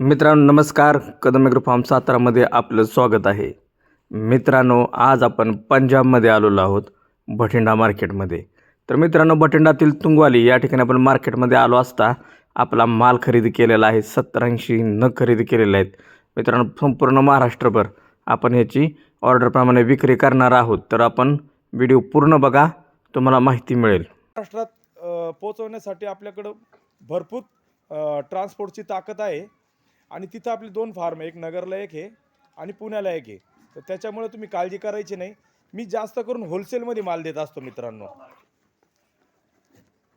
मित्रांनो नमस्कार. Kadam agro form सातारामध्ये आपलं स्वागत आहे. मित्रांनो आज आपण पंजाबमध्ये आलेलो आहोत भटिंडा मार्केटमध्ये. तर मित्रांनो भटिंडातील तुंगवाली या ठिकाणी आपण मार्केटमध्ये आलो असता आपला माल खरेदी केलेला आहे सत्तर ऐंशी न खरेदी केलेले आहेत. मित्रांनो संपूर्ण महाराष्ट्रभर आपण ह्याची ऑर्डरप्रमाणे विक्री करणार आहोत. तर आपण व्हिडिओ पूर्ण बघा तुम्हाला माहिती मिळेल. महाराष्ट्रात पोचवण्यासाठी पोहोचवण्यासाठी आपल्याकडं भरपूर ट्रान्सपोर्टची ताकद आहे. आणि तिथं आपले दोन फार्म आहे. एक नगरला एक आहे आणि पुण्याला एक आहे. तर त्याच्यामुळे तुम्ही काळजी करायची नाही. मी जास्त करून होलसेलमध्ये माल देत असतो मित्रांनो.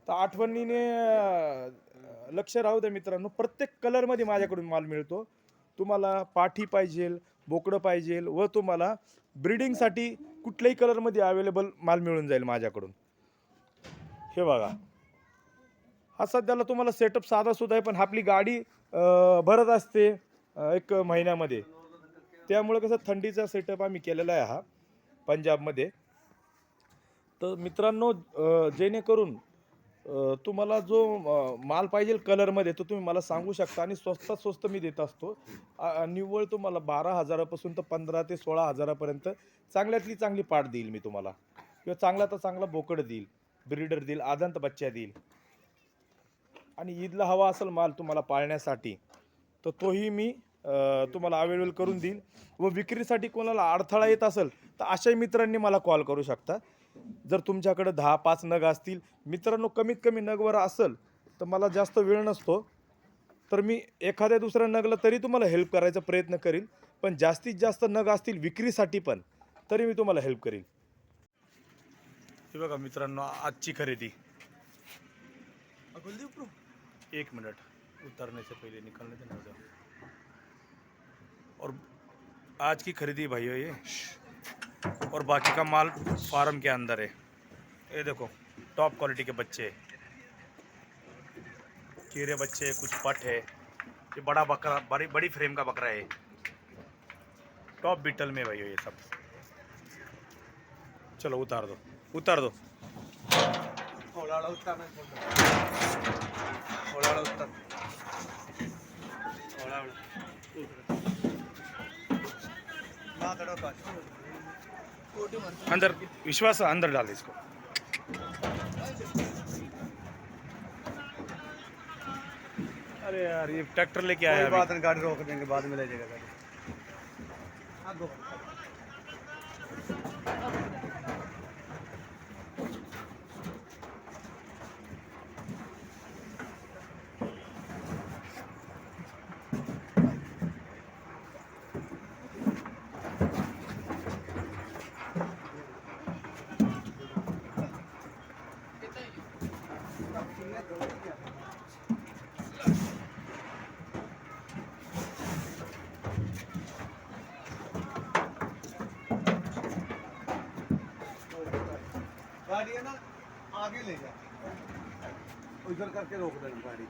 तर आठवणीने लक्ष राहू द्या मित्रांनो. प्रत्येक कलरमध्ये माझ्याकडून माल मिळतो. तुम्हाला पाठी पाहिजे बोकडं पाहिजे व तुम्हाला ब्रिडिंगसाठी कुठल्याही कलरमध्ये अवेलेबल माल मिळून जाईल माझ्याकडून. हे बघा. हा सध्याला तुम्हाला सेटअप साधा सुद्धा आहे पण आपली गाडी भरत असते एक महिन्यामध्ये. त्यामुळे कसं थंडीचा सेटअप आम्ही केलेला आहे हा पंजाबमध्ये. तर मित्रांनो जेणेकरून तुम्हाला जो माल पाहिजे कलरमध्ये तो तुम्ही मला सांगू शकता आणि स्वस्तात स्वस्त मी देत असतो. निव्वळ तुम्हाला बारा हजारापासून तर पंधरा ते सोळा हजारापर्यंत चांगल्यातली चांगली पाठ देईल मी तुम्हाला. किंवा चांगला तर चांगला बोकड देईल ब्रीडर देईल आदंत बच्चा देईल. आणि ईदला हवा असेल माल तुम्हाला पाळण्यासाठी तर तोही मी तुम्हाला अवेलेबल करून देईल व विक्रीसाठी कोणाला अडथळा येत असेल तर अशाही मित्रांनी मला कॉल करू शकता. जर तुमच्याकडे दहा पाच नग असतील मित्रांनो कमीत कमी नगवर असेल तर मला जास्त वेळ नसतो. तर मी एखाद्या दुसऱ्या नगला तरी तुम्हाला हेल्प करायचा प्रयत्न करील पण जास्तीत जास्त नग असतील विक्रीसाठी पण तरी मी तुम्हाला हेल्प करील हे बघा मित्रांनो आजची खरेदी. एक मिनट उतरने से पहले निकलने देना उधर। और आज की खरीदी भाई ये। और बाकी का माल फार्म के अंदर है। ये देखो टॉप क्वालिटी के बच्चे। कीड़े बच्चे, कुछ पट है। ये बड़ा बकरा, बड़ी बड़ी फ्रेम का बकरा है। टॉप बीटल में भाई ये सब। चलो, उतार दो। उतार दो। अंदर विश्वास अंदर डाल इसको अरे यार ये ट्रैक्टर लेके आया। बात गाड़ी रोक देंगे बाद में ले जाएगा गाड़ी गाड़ी है ना आगे ले जा। उधर करके रोक देना गाड़ी।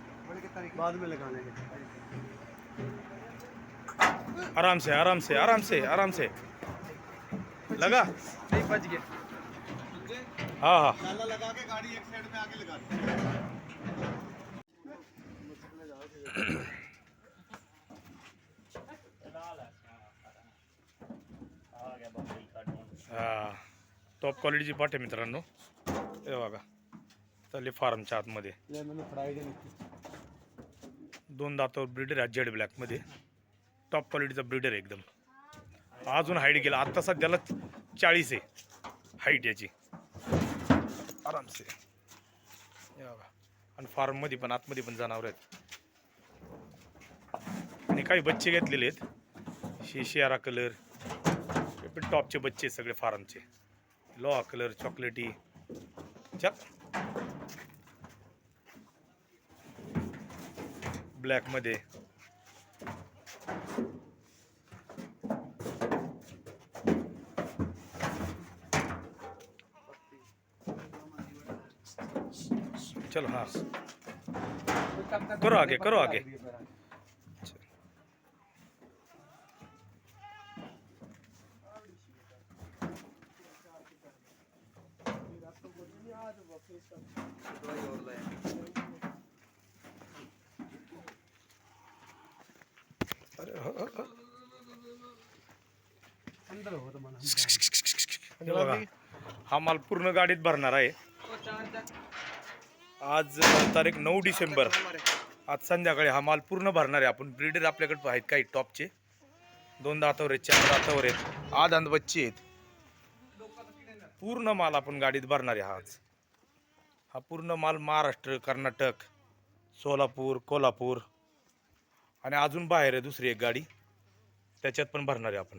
बाद में लगाने के। आराम से आराम से आराम से आराम से। लगा। नहीं बच गया। हाँ हाँ। लगा के गाड़ी एक साइड में आगे लगा हा टॉप क्वालिटीची पाठ आहे मित्रांनो. हे बघा चालले फार्मच्या आतमध्ये. दोन दातावर ब्रिडर आहे जेड ब्लॅकमध्ये टॉप क्वालिटीचा ब्रिडर आहे एकदम. अजून हाईट गेला आत्ता सध्याला चाळीस आहे. हाईट याची. आरामसे. बघा. आणि फार्ममध्ये पण आतमध्ये पण जनावर आहेत. आणि काही बच्चे घेतलेले आहेत. शे शेरा कलर हे पण टॉपचे बच्चे आहेत सगळे फार्मचे. लोहा कलर चॉकलेटी. च्या ब्लॅकमध्ये. चलो हाँ। करो आगे करो आगे। हा माल पूर्ण गाडीत भरणार आहे. आज तारीख नऊ डिसेंबर. आज संध्याकाळी हा माल पूर्ण भरणार आहे. आपण ब्रीडर आपल्याकडे आहेत काही टॉपचे. दोन दातावर आहेत चार दातावर आहेत. आज बच्चे आहेत. पूर्ण माल आपण गाडीत भरणार आहे हा आज. हा पूर्ण माल महाराष्ट्र कर्नाटक सोलापूर कोल्हापूर आणि अजून बाहेर आहे दुसरी एक गाडी. त्याच्यात पण भरणार आहे आपण.